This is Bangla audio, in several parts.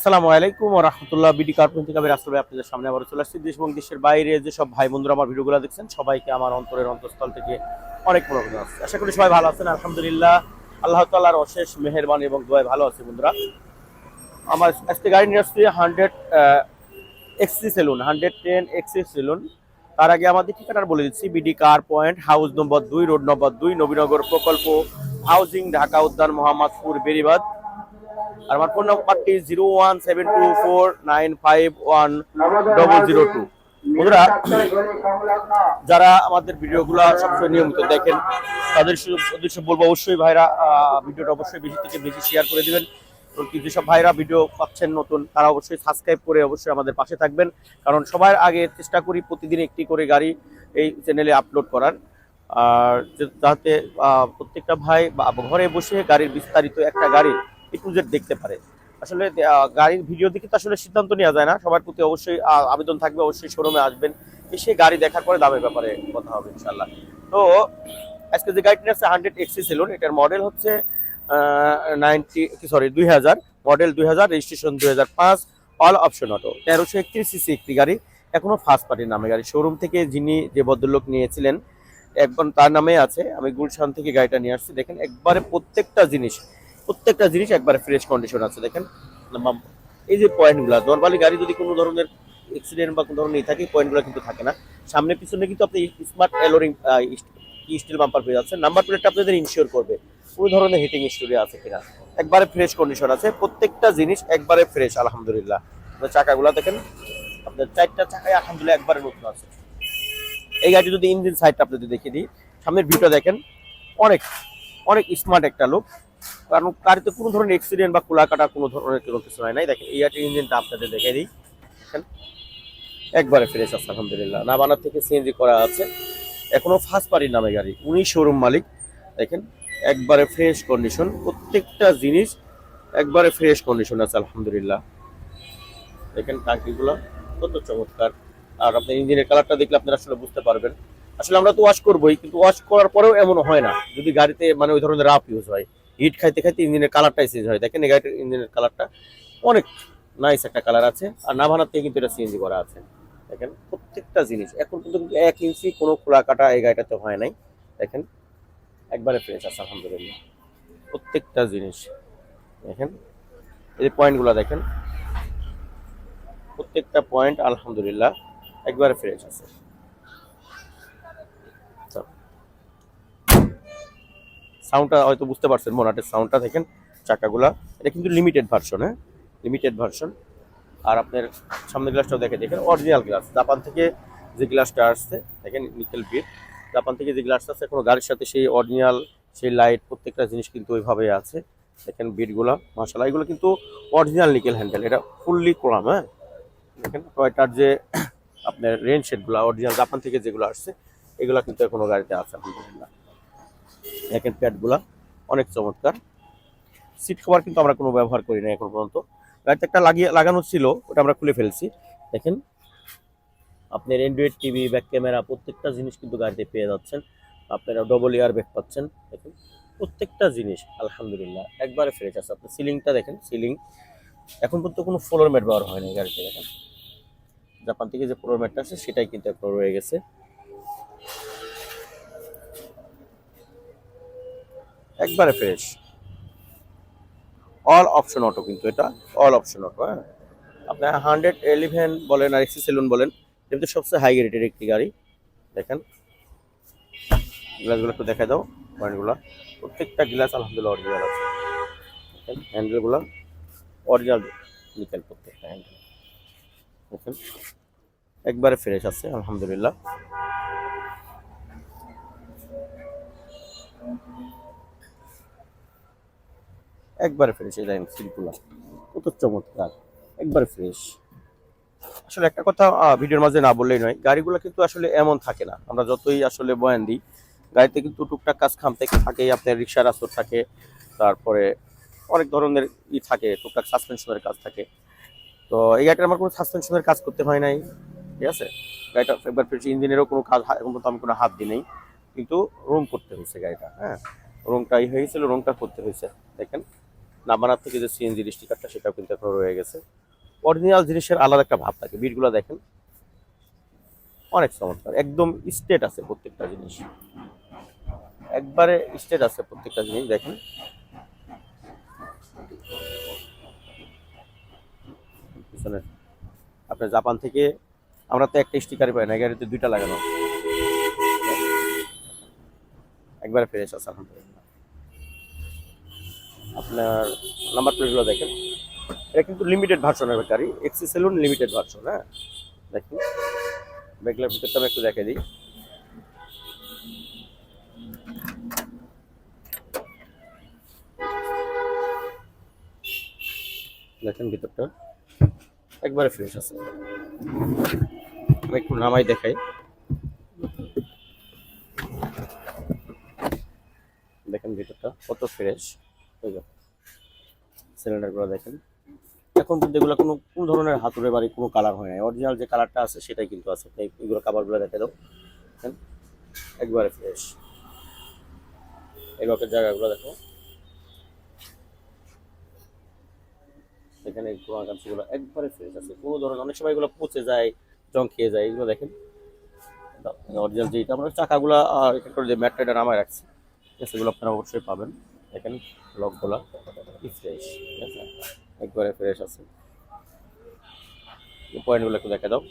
আসসালামু আলাইকুম রহমতুল্লাহ বিডি কার্পেন থেকে আমি রাস্তা আপনাদের সামনে আবার চলে আসছি। দেশ এবং দেশের বাইরে যে সব ভাই বন্ধুরা আমার ভিডিওগুলো দেখছেন, সবাইকে আমার অন্তরের অন্তঃস্থল থেকে অনেক মনোরঞ্জন আছে আশা করি সবাই ভালো আছেন, আলহামদুলিল্লাহ। আল্লাহ তাল্লাহর অশেষ মেহরবানি এবং দোয়ায় ভালো আছে বন্ধুরা। আমার আজকে গাড়ি নিয়ে আসছি hundred XE saloon, hundred ten XE saloon. তার আগে আমাদের ঠিকানার বলে দিচ্ছি, BD car point, house number দুই, রোড নম্বর দুই, নবীনগর প্রকল্প, হাউজিং, ঢাকা উদ্যান, মোহাম্মদপুর বেরিবাদ আর আমার ফোন নাম্বারটি zero one seven two four nine five one double zero two বন্ধুরা, যারা আমাদের ভিডিওগুলো সবসময় নিয়মিত দেখেন, তাদের উদ্দেশ্যে বলব অবশ্যই ভাইরা ভিডিওটা অবশ্যই বেশি থেকে বেশি শেয়ার করে দিবেন। এবং যেসব ভাইরা ভিডিও পাচ্ছেন নতুন, তারা অবশ্যই সাবস্ক্রাইব করে অবশ্যই আমাদের পাশে থাকবেন। কারণ সবার আগে চেষ্টা করি প্রতিদিন একটি করে গাড়ি এই চ্যানেলে আপলোড করার। আর যাতে প্রত্যেকটা ভাই বা ঘরে বসে গাড়ির বিস্তারিত একটা গাড়ি একটু জেড দেখতে পারে। আসলে গাড়ির ভিডিও দেখে তো আসলে সিদ্ধান্ত নেওয়া যায় না। সবার প্রতি অবশ্যই আবেদন থাকবে, অবশ্যই শোরুমে আসবেন। এসে গাড়ি দেখার পরে দামের ব্যাপারে কথা হবে ইনশাল্লাহ তো, আজকে যে গাড়িটি আছে হান্ড্রেড এক্সি সেলুন এটার মডেল হচ্ছে নাইনটি সরি দুই হাজার। মডেল দুই হাজার রেজিস্ট্রেশন দুই হাজার পাঁচ অল অপশন অটো তেরোশো একত্রিশ সিসি একটি গাড়ি, এখনও ফার্স্ট পার্টির নামে গাড়ি। শোরুম থেকে যিনি যে ভদ্রলোক নিয়েছিলেন একবার তার নামে আছে। আমি গুলশান থেকে গাড়িটা নিয়ে আসছি। দেখেন, একবারে প্রত্যেকটা জিনিস প্রত্যেকটা জিনিস একবারে ফ্রেশ কন্ডিশন আছে, দেখেন। এই যে পয়েন্টগুলো নর্মালি গাড়ি যদি কোনো ধরনের অ্যাক্সিডেন্ট বা কোনো ধরনের থাকে পয়েন্টগুলো কিন্তু থাকে না। সামনে পিছনে কিন্তু আপনি স্মার্ট এলোরিং স্টিল বাম্পার পেয়ে যাচ্ছেন। নাম্বার প্লেটটা আপনাদের ইনশিওর করবে কোনো ধরনের হিটিং স্টোরি আছে কিনা। একবারে ফ্রেশ কন্ডিশন আছে, প্রত্যেকটা জিনিস একবারে ফ্রেশ আলহামদুলিল্লাহ। আপনার চাকাগুলো দেখেন, আপনার চারটা চাকায় আলহামদুলিল্লাহ একবারে নতুন আছে। এই গাড়ি যদি ইঞ্জিন সাইডটা আপনাদের দেখিয়ে দিই, সামনের ভিউটা দেখেন, অনেক অনেক স্মার্ট একটা লোক কারণ গাড়িতে কোনো ধরনের অ্যাক্সিডেন্ট বা কুলা কাটা কোনো ধরনের কোনো কিছু হয় নাই। দেখেন গাড়ির ইঞ্জিনটা আপনাদের দেখে দিই। একবারে ফ্রেশ আছে, আলহামদুলিল্লাহ। নাবানার থেকে সিএনজি করা আছে। এখনও ফার্স্ট পার্টির নামে গাড়ি। উনি শোরুম মালিক। দেখেন, একবারে ফ্রেশ কন্ডিশন প্রত্যেকটা জিনিস একবারে ফ্রেশ কন্ডিশন আছে, আলহামদুলিল্লাহ। দেখেন, টাঙ্কিগুলো কত চমৎকার। আর আপনার ইঞ্জিনের কালারটা দেখলে আপনারা আসলে বুঝতে পারবেন। আসলে আমরা তো ওয়াশ করবোই, কিন্তু ওয়াশ করার পরেও এমন হয় না। যদি গাড়িতে মানে ওই ধরনের রাফ ইউজ হয় হিট খাইতে খাইতে ইঞ্জিনের কালারটাই চেঞ্জ হয়। দেখেন এই গাড়িটির ইঞ্জিনের কালারটা অনেক নাইস একটা কালার আছে। আর নাভানার থেকে কিন্তু এটা সিএনজি করা আছে। দেখেন প্রত্যেকটা জিনিস, এখন কিন্তু এক ইঞ্চি কোনো খোলা কাটা এই গাড়িটাতে হয় নাই। দেখেন একবারে ফ্রেশ আছে, আলহামদুলিল্লাহ। প্রত্যেকটা জিনিস, দেখেন। এই পয়েন্টগুলো দেখেন। প্রত্যেকটা পয়েন্ট আলহামদুলিল্লাহ, একবারে ফ্রেশ আছে। সাউন্ডটা হয়তো বুঝতে পারছেন, মোনাটের সাউন্ডটা দেখেন, চাকাগুলা। এটা কিন্তু লিমিটেড ভার্সন হ্যাঁ? লিমিটেড ভার্সন আর আপনার সামনের গ্লাসটাও দেখে দেখেন অরিজিনাল গ্লাস জাপান থেকে যে গ্লাসটা আসছে, দেখেন নিকেল বিট জাপান থেকে যে গ্লাসটা আছে কোনো গাড়ির সাথে সেই অরিজিনাল সেই লাইট প্রত্যেকটা জিনিস কিন্তু ওইভাবেই আছে। দেখেন বিটগুলো মশলা এগুলো কিন্তু অরিজিনাল নিকেল হ্যান্ডেল এটা ফুললি ক্রোম হ্যাঁ? দেখেন টয়টার যে আপনার রেন শেডগুলো অরিজিনাল জাপান থেকে যেগুলো আসছে, এগুলো কিন্তু এখনও গাড়িতে আছে, আলহামদুলিল্লাহ। দেখেন প্যাডগুলো অনেক চমৎকার। সিট কভার কিন্তু আমরা কোনো ব্যবহার করি না এখন পর্যন্ত। গাড়িতে একটা লাগিয়ে, লাগানো ছিল, ওটা আমরা খুলে ফেলছি। দেখেন আপনার অ্যান্ড্রয়েড টিভি ব্যাক ক্যামেরা প্রত্যেকটা জিনিস কিন্তু গাড়িতে পেয়ে যাচ্ছেন। আপনারা ডবল ইয়ার ব্যাগ পাচ্ছেন। দেখেন, প্রত্যেকটা জিনিস, আলহামদুলিল্লাহ, একবারে ফ্রেশ আছে। আপনার সিলিংটা দেখেন সিলিং এখন পর্যন্ত কোনো ফ্লোর ম্যাট ব্যবহার হয়নি গাড়িতে, দেখেন। জাপান থেকে যে ফ্লোর ম্যাটটা আছে, সেটাই কিন্তু এখন রয়ে গেছে। একবারে ফ্রেশ অল অপশন অটো কিন্তু এটা। অল অপশন অটো হ্যাঁ। আপনার হান্ড্রেড এলিভেন বলেন আর এক্সি সেলুন বলেন, এটা সবচেয়ে হাই রেটের একটি গাড়ি। দেখেন গ্লাসগুলো একটু দেখা দাও পয়েন্টগুলো প্রত্যেকটা গ্লাস আলহামদুলিল্লাহ অরিজিনাল আছে। দেখেন হ্যান্ডেলগুলো অরিজিনাল নিকেল প্রত্যেকটা হ্যান্ডেল দেখেন, একবারে ফ্রেশ আছে, আলহামদুলিল্লাহ। একবারে ফ্রেশ এই লাইন সিলগুলো কত চমৎকার, একবারে ফ্রেশ আসলে একটা কথা ভিডিওর মাঝে না বললেই নয়, গাড়িগুলো কিন্তু আসলে এমন থাকে না। আমরা যতই আসলে বয়ান দিই, গাড়িতে কিন্তু টুকটাক কাজ খাম থেকে থাকে আপনার রিক্সার আসর থাকে, তারপরে অনেক ধরনের ই থাকে, টুকটাক সাসপেনশনের কাজ থাকে। তো এই গাড়িটার আমার কোনো সাসপেনশনের কাজ করতে হয় নাই, ঠিক আছে? গাড়িটা একবার ফ্রেশ ইঞ্জিনেরও কোনো কাজ এখন পর্যন্ত আমি কোনো হাত দিই নাই। কিন্তু রং করতে হয়েছে গাড়িটা হ্যাঁ? রংটা ই হয়ে গেছিল, রংটা করতে হয়েছে, দেখেন। নাম্বারার থেকে যে সিএনজির স্টিকারটা সেটাও কিন্তু এখন রয়ে গেছে। অরিজিনাল জিনিসের আলাদা একটা ভাব থাকে। বিটগুলো দেখেন। অনেক চমৎকার। একদম স্টেট আছে প্রত্যেকটা জিনিস। একবারে স্টেট আছে প্রত্যেকটা জিনিস, দেখেন। পিছনে আপনার জাপান থেকে আমরা তো একটা স্টিকারই পাই না গাড়িতে দুইটা লাগানো। একবারে ফ্রেশ আছে, আলহামদুলিল্লাহ। আপনার নাম্বার প্লেটগুলো দেখেন। এটা কিন্তু লিমিটেড ভার্সনের গাড়ি। এক্সি সেলুন লিমিটেড ভার্সন হ্যাঁ? দেখুন ব্যাগলার ভিতরটা আমি একটু দেখে দিই। দেখেন ভিতরটা। একবারে ফ্রেশ আছে। একটু নামাই দেখাই। দেখেন ভিতরটা কত ফ্রেশ যে সিলিন্ডারগুলো দেখেন। এখন কিন্তু এগুলো কোনো, কোন ধরনের হাতুড়ে বাড়ি, কোনো কালার হয় না অরিজিনাল যে কালারটা আছে, সেটাই কিন্তু আছে। এগুলো কাভারগুলো দেখে দাও। দেখেন, একবারে ফ্রেশ রকের জায়গাগুলো দেখো। এখানে গাছগুলো একবারে ফ্রেশ আছে। কোনো ধরনের, অনেক সময় এগুলো পচে যায়, জং খেয়ে যায়, এগুলো দেখেন। অরিজিনাল যেটা আমরা চাকাগুলো আর এখানে করে যে ম্যাটটা নামায় রাখছি। সেগুলো আপনারা অবশ্যই পাবেন। দেখেন লকগুলো ফ্রেশ ঠিক আছে? একবারে ফ্রেশ আছে। পয়েন্টগুলো একটু দেখে দাও।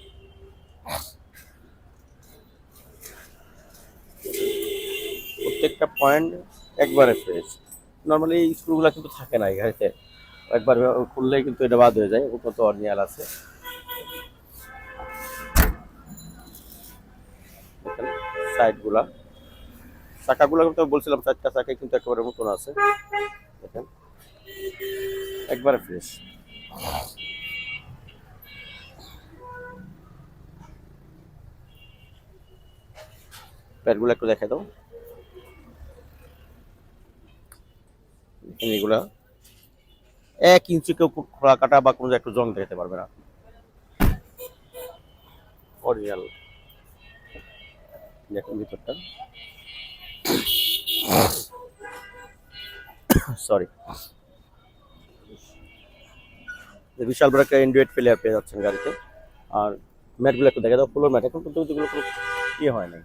প্রত্যেকটা পয়েন্ট একবারে ফ্রেশ নর্মালি এই স্ক্রুগুলো কিন্তু থাকে না গাড়িতে একবার খুললেই কিন্তু এটা বাদ হয়ে যায়। উপর তো অরিজিনাল আছে। সাইডগুলা চাকাগুলো আমি বলছিলাম, চারটা চাকাই কিন্তু একেবারে নতুন আছে। দেখেন। একবারে ফ্রেশ প্যাডগুলো একটু দেখে দাও। এগুলা। এক ইঞ্চি কেউ খোলা কাটা বা কোনো একটু জং দেখাতে পারবে না। অরিজিনাল দেখুন ভিতরটা। সরি বিশাল বড় একটা অ্যান্ড্রয়েড প্লেয়ার পেয়ে যাচ্ছেন গাড়িতে। আর ম্যাটগুলো একটু দেখা দাও ফ্লোর ম্যাট এখন কিন্তু এগুলো কোনো ইয়ে হয় নাই।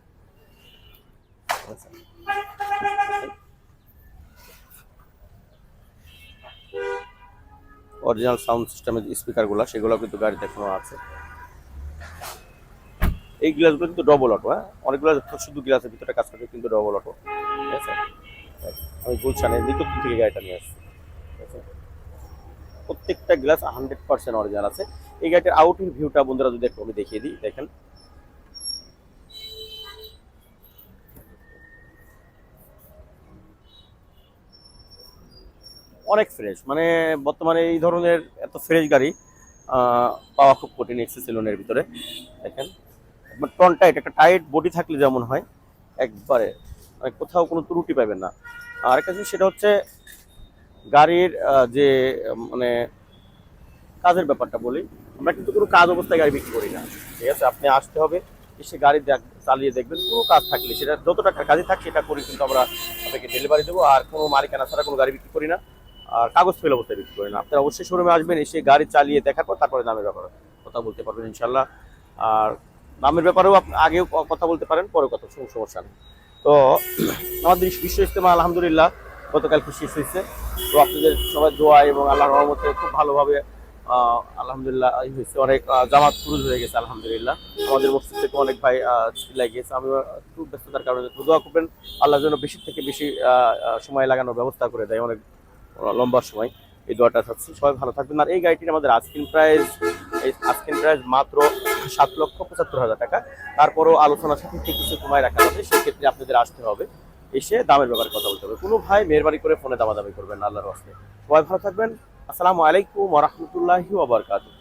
অরিজিনাল সাউন্ড সিস্টেমের স্পিকারগুলো সেগুলো কিন্তু গাড়িতে এখনও আছে। এই গ্লাসগুলো কিন্তু ডবল অটো হ্যাঁ? অনেকগুলো শুধু গ্লাসের ভিতরে কাজ করে কিন্তু ডবল অটো ঠিক আছে? আমি গুলশানে থেকে গাড়িটা নিয়ে আসছি। প্রত্যেকটা গ্লাস হান্ড্রেড পার্সেন্ট অরিজিনাল আছে। এই গাড়িটার আউটিং ভিউটা বন্ধুরা যদি একটু আমি দেখিয়ে দিই, দেখেন। অনেক ফ্রেশ মানে বর্তমানে এই ধরনের এত ফ্রেশ গাড়ি পাওয়া খুব কঠিন এক্সেসিলনের ভিতরে। দেখেন? টন টাইট একটা টাইট বডি থাকলে যেমন হয়, একবারে মানে কোথাও কোনো ত্রুটি পাবেন না। আর একটা জিনিস সেটা হচ্ছে গাড়ির যে মানে কাজের ব্যাপারটা বলি, আমরা কিন্তু কোনো কাজ অবস্থায় গাড়ি বিক্রি করি না। ঠিক আছে? আপনি আসতে হবে, এসে গাড়ি দেখ- চালিয়ে দেখবেন, কোনো কাজ থাকলে, সেটা যত টাকার কাজই থাক, সেটা করে কিন্তু আমরা আপনাকে ডেলিভারি দেবো, আর কোনো মালিকানা ছাড়া কোনো গাড়ি বিক্রি করি না, আর কাগজ ফেল অবস্থায় বিক্রি করি না। আপনারা অবশ্যই শোরুমে আসবেন, এসে গাড়ি চালিয়ে দেখার পর তারপরে দামের ব্যাপারে কথা বলতে পারবেন ইনশাল্লাহ আর দামের ব্যাপারেও আপনি আগেও কথা বলতে পারেন, পরে কথা সমস্যা নেই। তো আমাদের বিশ্ব ইস্তেমা আলহামদুলিল্লাহ গতকালকে শেষ হয়েছে। তো আপনাদের সবাই দোয়া এবং আল্লাহর রহমতে খুব ভালোভাবে আলহামদুলিল্লাহ হয়েছে। অনেক জামাত পুরুষ হয়ে গেছে, আলহামদুলিল্লাহ। আমাদের মসজিদ থেকে অনেক ভাই লাগিয়েছে আমি একটু ব্যস্ততার কারণে দোয়া করবেন। আল্লাহ যেন বেশি থেকে বেশি সময় লাগানোর ব্যবস্থা করে দেয়। অনেক লম্বা সময় এই দোয়াটা চাচ্ছি। সবাই ভালো থাকবেন। আর এই গাড়িটির আমাদের আজকিন প্রাইস এই আজকিন প্রাইস মাত্র সাত লক্ষ পঁচাত্তর হাজার টাকা। তারপরও আলোচনা সাপেক্ষে কিছু কমায় রাখা হবে সেক্ষেত্রে আপনাদের আসতে হবে। এসে দামের ব্যাপারে কথা বলতে হবে। কোনো ভাই মেহরবানি করে ফোনে দামাদামি করবেন আল্লাহর হস্তে সবাই ভালো থাকবেন। আসসালামু আলাইকুম রহমতুল্লাহি ওবরকাতুহ